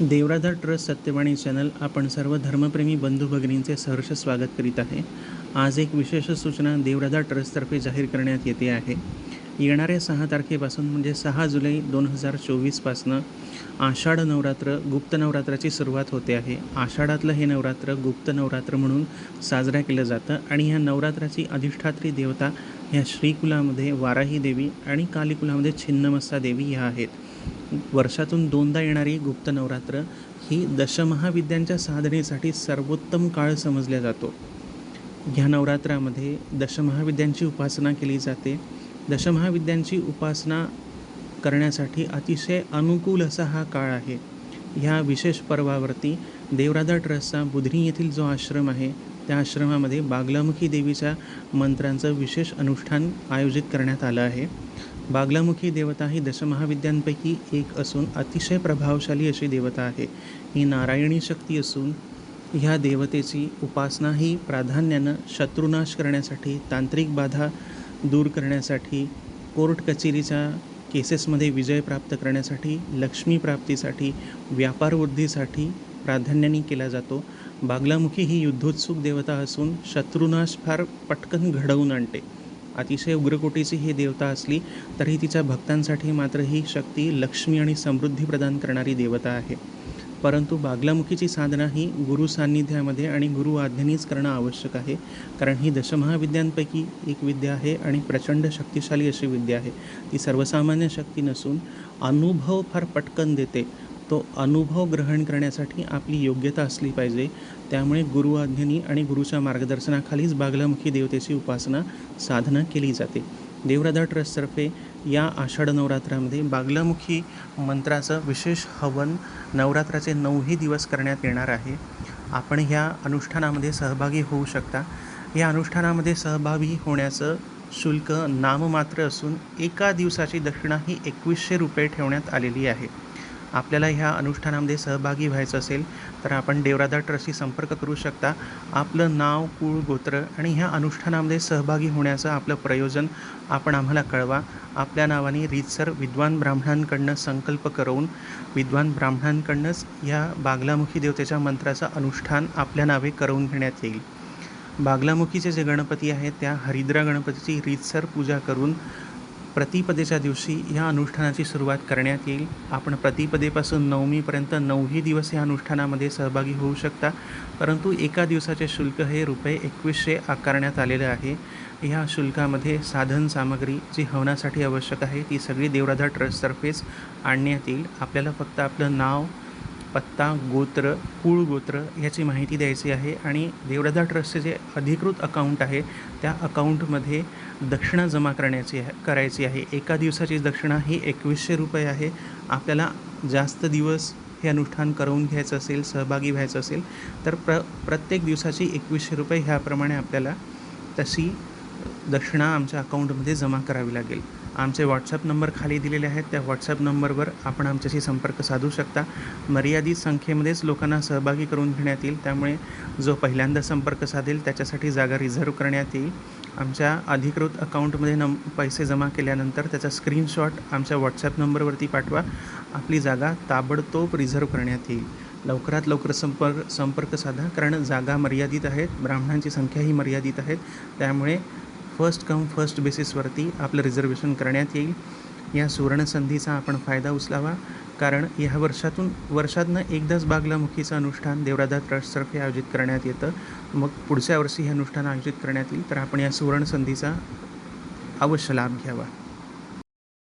देवराधा trust Satyavani channel आपण सर्व धर्मप्रेमी बंधू भगिनींचे सहर्ष स्वागत करीत आहे. आज एक विशेष सूचना देवराधा ट्रस्टतर्फे जाहीर करण्यात येते आहे. येणाऱ्या सहा तारखेपासून म्हणजे सहा जुलै दोन हजार चोवीसपासनं आषाढ नवरात्र गुप्त नवरात्राची सुरुवात होते आहे. आषाढातलं हे नवरात्र गुप्त नवरात्र म्हणून साजरा केलं जातं आणि ह्या नवरात्राची अधिष्ठात्री देवता ह्या श्रीकुलामध्ये वाराही देवी आणि कालीकुलामध्ये छिन्नमस्ता देवी ह्या आहेत. वर्षातून दोनदा येणारी गुप्त नवरात्र ही दशमहाविद्यांच्या साधनेसाठी सर्वोत्तम काळ समजला जातो. ह्या नवरात्रामध्ये दशमहाविद्यांची उपासना केली जाते. दशमहाविद्यांची उपासना करण्यासाठी अतिशय अनुकूल असा हा काळ आहे. ह्या विशेष पर्वावरती देवराधा ट्रस्टचा बुधनी येथील जो आश्रम आहे त्या आश्रमामध्ये बागलामुखी देवीच्या मंत्रांचं विशेष अनुष्ठान आयोजित करण्यात आलं आहे. बागलामुखी देवता ही दशमहाविद्यांपैकी एक असून अतिशय प्रभावशाली अशी देवता आहे. ही नारायणी शक्ती असून ह्या देवतेची उपासना ही प्राधान्यानं शत्रुनाश करण्यासाठी तांत्रिक बाधा दूर करण्यासाठी कोर्ट कचेरीच्या केसेसमध्ये विजय प्राप्त करण्यासाठी लक्ष्मी प्राप्तीसाठी व्यापारवृद्धीसाठी प्राधान्याने केला जातो. बागलामुखी ही युद्धोत्सुक देवता असून शत्रुनाश फार पटकन घडवून आणते. अतिशय उग्रकोटीची ही देवता असली तरी तिच्या भक्तांसाठी मात्र ही शक्ती लक्ष्मी आणि समृद्धी प्रदान करणारी देवता आहे. परंतु बागलामुखीची साधना ही गुरु सान्निध्यामध्ये आणि गुरु आज्ञेनेच करणं आवश्यक आहे कारण ही दशमहाविद्यांपैकी एक विद्या आहे आणि प्रचंड शक्तिशाली अशी विद्या आहे. ती सर्वसामान्य शक्ती नसून अनुभव फार पटकन देते. तो अनुभव ग्रहण करण्यासाठी आपली योग्यता असली पाहिजे. त्यामुळे गुरु आज्ञेनी आणि गुरुच्या मार्गदर्शनाखालीच बागलामुखी देवतेची उपासना साधना केली जाते. देवराधा ट्रस्टतर्फे या आषाढ नवरात्रामध्ये बागलामुखी मंत्राचं विशेष हवन नवरात्राचे नऊही दिवस करण्यात येणार आहे. आपण ह्या अनुष्ठानामध्ये सहभागी होऊ शकता. या अनुष्ठानामध्ये सहभागी होण्याचं शुल्क नाममात्र असून एका दिवसाची दक्षिणा ही एकवीसशे रुपये ठेवण्यात आलेली आहे. आपल्याला ह्या अनुष्ठानामध्ये सहभागी व्हायचं असेल तर आपण देवराधा ट्रस्टशी संपर्क करू शकता. आपलं नाव कुळ गोत्र आणि ह्या अनुष्ठानामध्ये सहभागी होण्याचं आपलं प्रयोजन आपण आम्हाला कळवा. आपल्या नावाने रीतसर विद्वान ब्राह्मणांकडनं संकल्प करून विद्वान ब्राह्मणांकडनंच ह्या बागलामुखी देवतेच्या मंत्राचं अनुष्ठान आपल्या नावे करून घेण्यात येईल. बागलामुखीचे जे गणपती आहेत त्या हरिद्रा गणपतीची रीतसर पूजा करून प्रतिपदेच्या दिवशी ह्या अनुष्ठानाची सुरुवात करण्यात येईल. आपण प्रतिपदेपासून नवमीपर्यंत नऊही दिवस या अनुष्ठानामध्ये सहभागी होऊ शकता. परंतु एका दिवसाचे शुल्क हे रुपये एकवीसशे आकारण्यात आलेलं आहे. ह्या शुल्कामध्ये साधन सामग्री जी हवनासाठी आवश्यक आहे ती सगळी देवराधा ट्रस्टतर्फेच आणण्यात येईल. आपल्याला फक्त आपलं नाव पत्ता गोत्र कुळ गोत्र याची माहिती द्यायची आहे आणि देवराधा ट्रस्टचे जे अधिकृत अकाउंट आहे त्या अकाउंटमध्ये दक्षिणा जमा करण्याची करायची आहे. एका दिवसाची दक्षिणा ही एकवीसशे रुपये आहे. आपल्याला जास्त दिवस हे अनुष्ठान करून घ्यायचं असेल सहभागी व्हायचं असेल तर प्र प्रत्येक दिवसाची एकवीसशे रुपये ह्याप्रमाणे आपल्याला तशी दक्षिणा आमच्या अकाउंटमध्ये जमा करावी लागेल. आमचे व्हॉट्सअप नंबर खाली दिलेले आहेत. त्या व्हॉट्सअप नंबरवर आपण आमच्याशी संपर्क साधू शकता. मर्यादित संख्येमध्येच लोकांना सहभागी करून घेण्यात येईल. त्यामुळे जो पहिल्यांदा संपर्क साधेल त्याच्यासाठी जागा रिझर्व करण्यात येईल. आमच्या अधिकृत अकाउंटमध्ये नम पैसे जमा केल्यानंतर त्याचा स्क्रीनशॉट आमच्या व्हॉट्सॲप नंबरवरती पाठवा. आपली जागा ताबडतोब रिझर्व करण्यात येईल. लवकरात लवकर संपर्क संपर्क साधा कारण जागा मर्यादित आहेत ब्राह्मणांची संख्याही मर्यादित आहेत. त्यामुळे फर्स्ट कम फर्स्ट बेसिसवरती आपलं रिझर्वेशन करण्यात येईल. या सुवर्णसंधीचा आपण फायदा उचलावा. कारण ह्या वर्षातून वर्षातनं एकदाच बागलामुखीचं अनुष्ठान देवराधा ट्रस्टतर्फे आयोजित करण्यात येतं. मग पुढच्या वर्षी हे अनुष्ठान आयोजित करण्यात येईल. तर आपण या सुवर्णसंधीचा अवश्य लाभ घ्यावा.